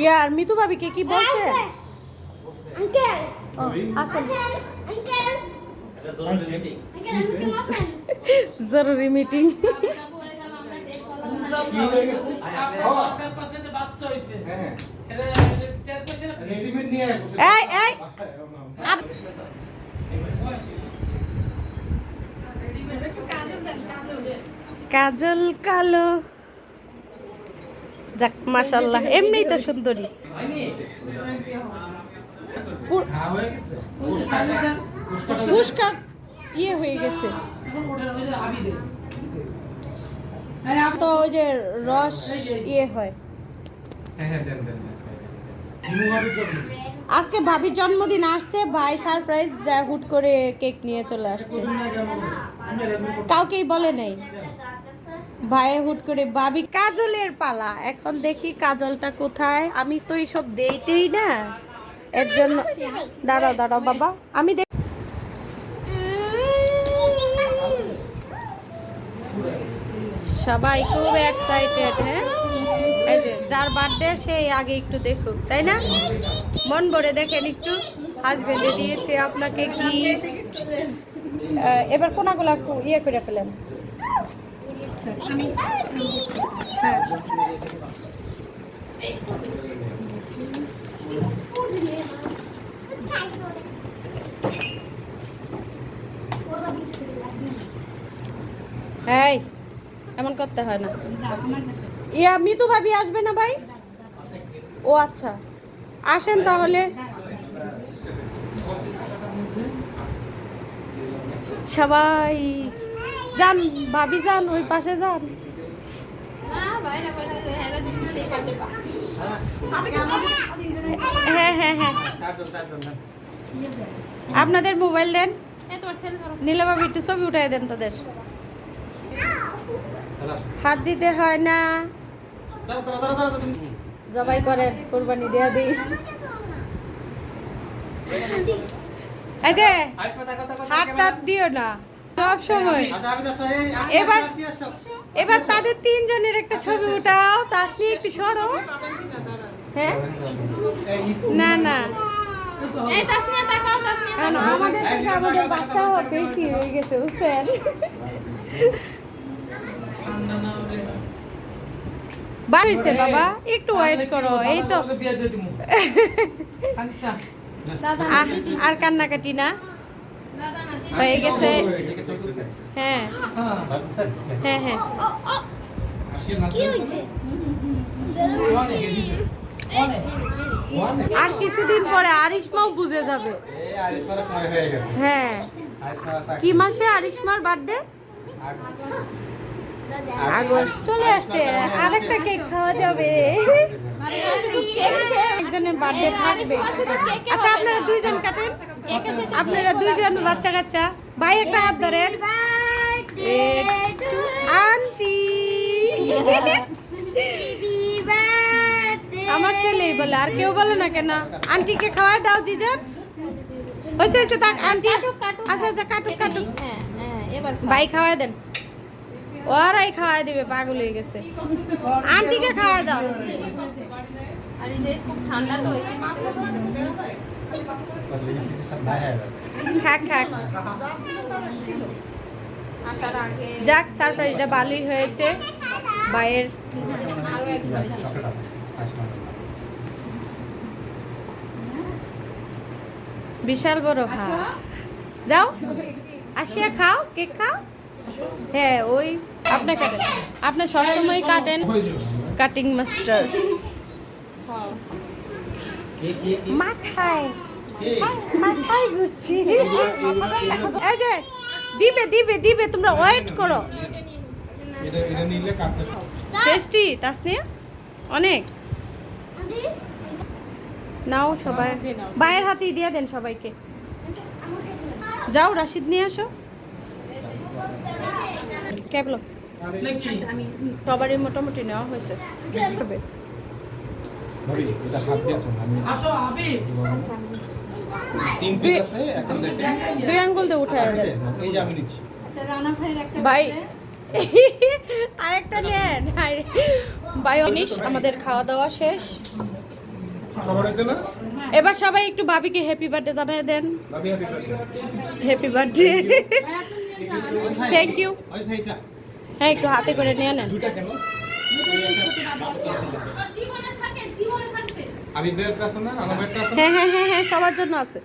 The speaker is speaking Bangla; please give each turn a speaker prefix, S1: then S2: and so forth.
S1: ইয়ার মিতু ভাবিকে কি বলছে?
S2: Uncle uncle.
S1: জরুরি মিটিং
S3: কি হয়ে
S4: হ্যাঁ।
S1: এই, এই। কাজল কালো। যাক মাশাল্লাহ এমনিই তো সুন্দরী। ফুসকা ইয়ে হয়ে গেছে। তো ওই যে রস ইয়ে হয়। আজকে ভাবির জন্মদিন আসছে, ভাই সারপ্রাইজ যা হুট করে কেক নিয়ে চলে আসছে। কাউকেই বলে নাই। ভাই হুট করে, ভাবি, কাজলের পালা। এখন দেখি কাজলটা কোথায়? আমি তো এইসব দেইতেই না। এর জন্য দাঁড়াও দাঁড়াও, বাবা। আমি দেখ সবাই খুব এক্সাইটেড হ্যাঁ? যার বার্থডে সেই আগে একটু দেখুক, তাই না? মন ভরে দেখেন একটু। হাজবেন্ডে দিয়েছে আপনাকে কি? এবার কোনাগুলা ইয়ে করে ফেলেন। হ্যাঁ এই, এমন করতে হয় না। ইয়া, মিতু ভাবি আসবে না ভাই? ও আচ্ছা। আসেন তাহলে। সবাই যান, ভাবি যান, ওই পাশে যান। হ্যাঁ হ্যাঁ হ্যাঁ। আপনাদের মোবাইল দেন। নীলা ভাবি একটু ছবি উঠাই দেন তাদের। হাত দিতে হয় না। জবাই করেন, কোরবানি দেয়া দিই। এই যে হাত টাত দিও না। সব সময়। এবার এবার তাদের তিনজনের একটা ছবি উঠাও তাসনি একটু সরো। হ্যাঁ? না না। আমাদের থেকে আমাদের বাচ্চাও বেশি হয়ে গেছে বুঝছেন বাবা? একটু ওয়েট করো এই তো। আর কান্নাকাটি না? হয়ে গেছে। হ্যাঁ।
S3: হ্যাঁ
S1: হ্যাঁ। আর কিছুদিন পরে আরিশমাও বুঝে যাবে।
S4: হয়ে।
S1: কি মাসে আরিশমার বার্থডে আগস্ট। চলে আসছে। আরেকটা কেক খাওয়া যাবে। একজনের বার্থডে থাকবে। আচ্ছা আপনারা দুইজন কাটেন। আপনারা দুইজন বাচ্চা কাচ্চা। ভাই একটা হাত ধরেন। আন্টি আমার ছেলেই বলে আর কেউ বলো না কেন? আন্টিকে খাওয়াই দাও জিজান। হয়েছে হয়েছে তাক আন্টি আচ্ছা আচ্ছা কাটুক কাটুক ভাই খাওয়াই দেন। ওরাই খাওয়াই দিবে পাগল হয়ে গেছে। আন্টিকে খাওয়াই দাও। খাক খাক। যাক সারপ্রাইজটা ভালোই হয়েছে।
S5: একবার
S1: বিশাল বড় হ্যাঁ যাও আসিয়া খাও কেক খাও। হ্যাঁ ওই আপনি কাটেন। আপনি সবসময় কাটেন। Cutting master. মাথায়। মাথায় ঘুরছি। এই যে দিবে দিবে দিবে তোমরা ওয়েট করো। টেস্টি তাসনিয়া? অনেক। নাও সবাই। বাইরের হাতেই দিয়ে দেন সবাইকে। যাও রাশিদ নিয়ে আসো। কেবল
S3: আচ্ছা,
S1: সবারই মোটামুটি নেওয়া হয়েছে।
S4: আচ্ছা,
S1: দুই আঙ্গুল দিয়ে উঠায় দেন। একটা অনিশ আমাদের খাওয়া দাওয়া শেষ এবার সবাই একটু বাবিকে হ্যাপি বার্থডে জানাই দেন। হ্যাপি বার্থডে থ্যাংক ইউ হ্যাঁ একটু হাতে করে নিয়ে নেন। হ্যাঁ হ্যাঁ হ্যাঁ হ্যাঁ সবার জন্য আছে।